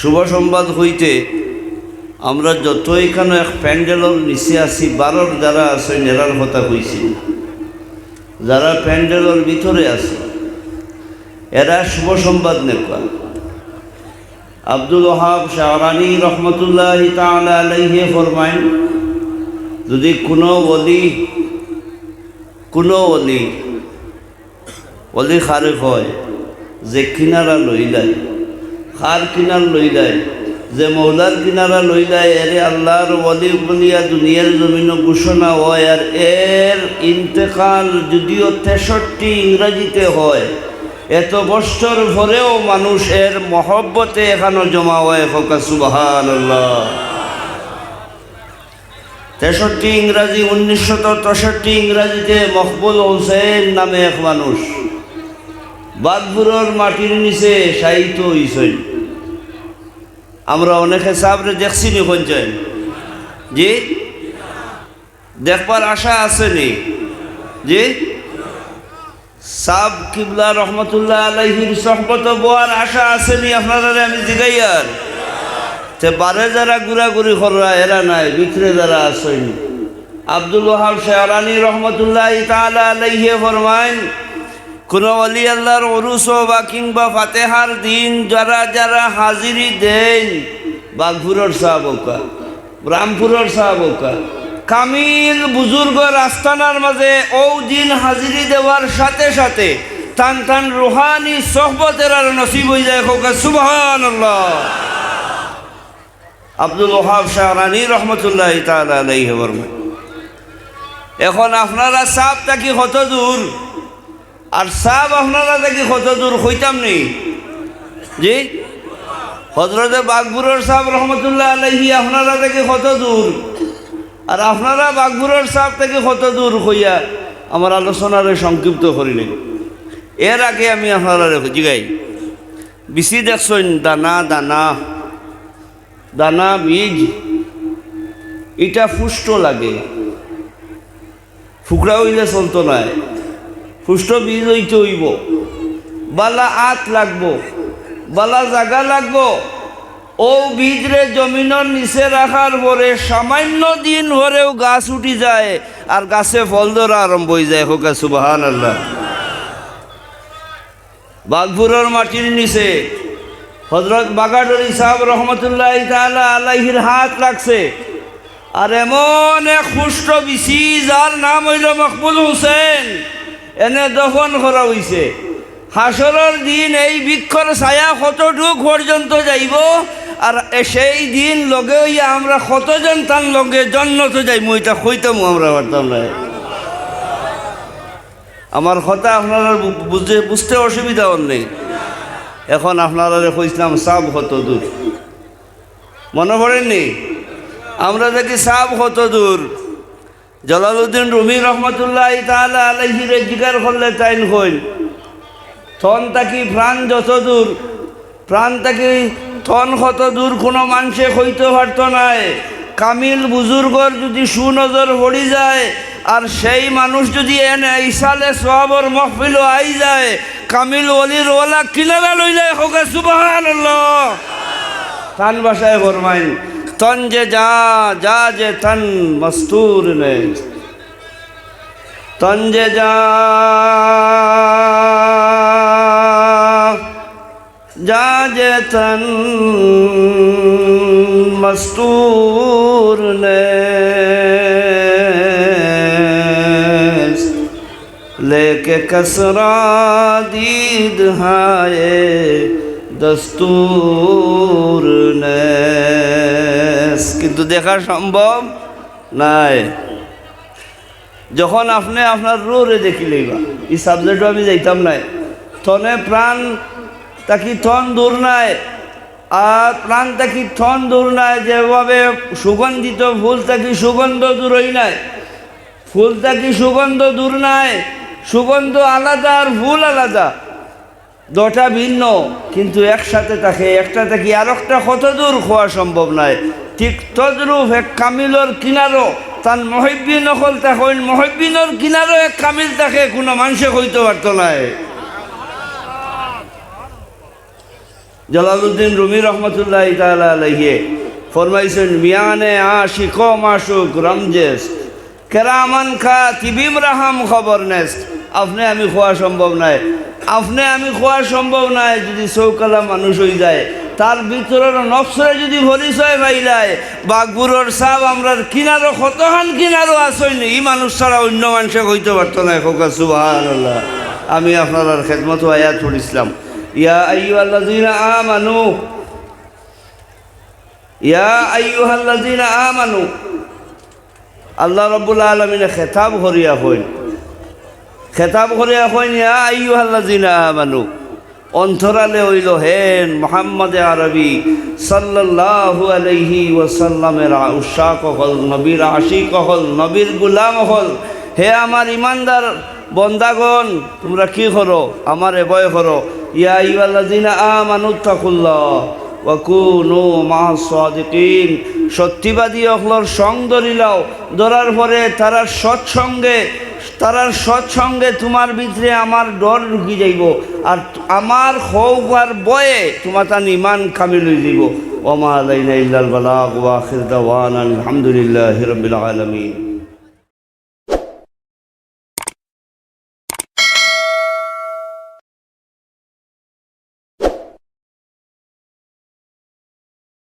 শুভ সংবাদ হইতে আমরা যত এখানে এক প্যান্ডেলর নিচে আছি বারোর যারা আছে নেরার কথা কইছি। যারা প্যান্ডেলর ভিতরে আছে, এরা শুভ সংবাদ নেকা আব্দুল ওহাব শাহরানি রহমতুল্লাহ আলাইহি ফরমাইন যদি কোনো অলি কোনো অলি অলি খারেক হয়, যে কিনারা লইলাই খার কিনার লই যায়। যে মৌলার কিনারা লই যায়, এরে আল্লাহর অলি বলিয়া দুনিয়ার জমিন ঘোষণা হয় আর এর ইন্তেকাল যদিও তেষট্টি ইংরাজিতে হয়, এত বছর ভরেও মানুষ এর মহব্বতে এখানো জমা হয় ফোকা সুবাহান তেষট্টি ইংরাজি, উনিশশো তেষট্টি ইংরাজিতে মকবুল হোসেন নামে এক মানুষ। বাদপুরের মাটির নিচে সাহিত্য হইছেন। আমরা অনেকে সাবরে দেখছি নি পঞ্চায়েত জি? দেখবার আশা আসেনি জি? সাব কিবলা রহমতুল্লাহ আলাইহির সহবত বোয়ার আশা আসেনি আপনারা আমি জিগাইয়ার? তে বারে যারা ঘুরাঘুরি কররা এরা নাই, ভিতরে যারা আসেন আব্দুল ওহাব শেহরানি রহমতুল্লাহ তাআলা আলাইহি ফরমাইন কোন অলি আল্লাহর অরুস বা কিংবা ফাতেহার দিন যারা যারা হাজিরি দেন বাঘপুরের সাহাবকা, রামপুরের সাহাবকা, কামিল বুজুর্গ রাস্তানার মাঝে ও দিন হাজিরি দেওয়ার সাথে সাথে টান টান রুহানি সহবতের আর নসিব হয়ে যায় খোকা সুবহান আব্দুল ওহাব শাহরানি রহমতুল্লাহ ফরমায় এখন আপনারা সাপ থাকি কত দূর? আর সাপ আপনারা দেখি কত দূর হইতাম নেই জি? হজরতে বাগপুরের সাহেব রহমতুল্লাহ আলহি আপনারা দেখি কত দূর? আর আপনারা বাগপুরের সাহেব থেকে কত দূর হইয়া আমার আলোচনারে সংক্ষিপ্ত করিলেন। এর আগে আমি আপনারা জিগাই বিচি দেখছেন, দানা দানা দানা, বীজ। এটা পুষ্ট লাগে। ফুকরা হইলে চলতো নাই পুষ্ট বীজ হইতে হইব বালা আত লাগবো, বালা জাগা লাগবো। ও বীজরে জমিনের নিচে রাখার পরে সামান্য দিন ভরেও গাছ উঠি যায় আর গাছে ফল ধরা আরম্ভ হয়ে যায়। হোকা সুবাহান আল্লাহ বাঘপুরের মাটির নিচে হজরত বাগাডরি সাহেব রহমতুল্লাহ তাআলা আলাইহির হাত লাগছে। আর এমন এক পুষ্ট বিচি যার নাম হইল মকবুল হোসেন। এনে দফন করা হইছে। হাসরের দিন এই বৃক্ষর ছায়া কতটুক পর্যন্ত যাইব? আর সেই দিন লগে হইয়া আমরা কতজন তার লগে জন্নত যাই মই তা কইতাম আমরা পারতাম না আমার কথা আপনারা বু- বুঝতে অসুবিধা নেই। এখন আপনারা কইছিলাম সাব কত দূর? মনে পড়েননি? আমরা দেখি সাব কত দূর? জলালুদ্দিন রুমি রহমতুল্লাহ তাহলে আলহিরে জিগার করলে তাইন হইল। থন তাকি প্রাণ যত দূর, প্রাণ তাকি থন কত দূর কোনো মানুষে হইতে পারত নাই। কামিল বুজুর্গর যদি সুনজর পড়ি যায়, আর সেই মানুষ যদি এনে ইসালে সবর মহফিল আই যায়, কামিল অলির ওলা কিনারা লই যায় হোকে সুবাহান তান বাসায় ফরমাইন तन जे जा जा जे तन मस्तूर ने। तन जे जा जा जे तन मस्तूर ने। लेके कसरा दीद हाय दस्तूर ने। কিন্তু দেখা সম্ভব? নাই। যখন আপনি আপনার রোরে দেখি বা এই সাবজেক্টও আমি যাইতাম নাই। থনে প্রাণ তাকি থন দূর নাই, আর প্রাণ তাকি থন দূর নাই, যেভাবে সুগন্ধিত ফুল তাকি সুগন্ধ দূরই নাই। ফুল তাকি সুগন্ধ দূর নাই, সুগন্ধ আলাদা আর ফুল আলাদা। দুটা ভিন্ন, কিন্তু একসাথে থাকে, একটা থেকে আর একটা কত দূর খোয়া সম্ভব নয়। ঠিক তদ্রূপ এক কামিলর কিনারও, তার মহিবিন নকল তখন মহিবিনের কিনারও এক কামিল থাকে কোনো মানুষে হইতে পারত নাই জালালউদ্দিন রুমি রহমতুল্লাহ আলাইহি ফরমাইছেন, মিয়ানে আশিক মাসুক রমজেস কেরামান খা তিবিম রাহাম খবর নেস আপনি আমি খোয়া সম্ভব নাই। আপনি আমি খোয়া সম্ভব নাই যদি চৌকালা মানুষ হয়ে যায়। তার ভিতরের নফসরে যদি পরিচয় পাইলায় বা গুড়র সাপ আমরা কিনারও, কতখান কিনারও আসইনি এই মানুষ ছাড়া অন্য মানুষে হইতে পারতো না, খোকা সুবাহ আমি আপনার খেদমত আয়াত পড়িছিলাম ইয়া আইয়ুহাল্লাযীনা আমানু। ইয়া আইয়ুহাল্লাযীনা আমানু। আল্লাহ রাব্বুল আলামিনে খেতাব করিয়া কইন। খেতাব করিয়া কইন ইয়া আইয়ুহাল্লাযীনা আমানু, অন্তরালে হইল হেন মোহাম্মদ আরবি, সাল্লাল্লাহু আলাইহি ওয়াসাল্লামের উৎসাহ হল, নবীর আশিক হল, নবীর গুলাম হল। হে আমার ইমানদার বন্দাগণ, তোমরা কি করো? আমারে ভয় করো। ইয়া আইয়ুহাল্লাযীনা আমানু তাকুল্লাহ ওয়াকুনু মা সাদিকিন। সত্যিবাদী অখলর সং ধরিলাও ধরার পরে তারা সৎসঙ্গে তারার সৎসঙ্গে তোমার ভিতরে আমার ডর ঢুকি যাইব, আর আমার হৌক আর বয়ে তোমার তার ইমান কামিল হয়ে যাইব। ওমা আলাইনা ইল্লাল বালাগ ওয়া আখির দাওয়ান আলহামদুলিল্লাহি রাব্বিল আলামিন।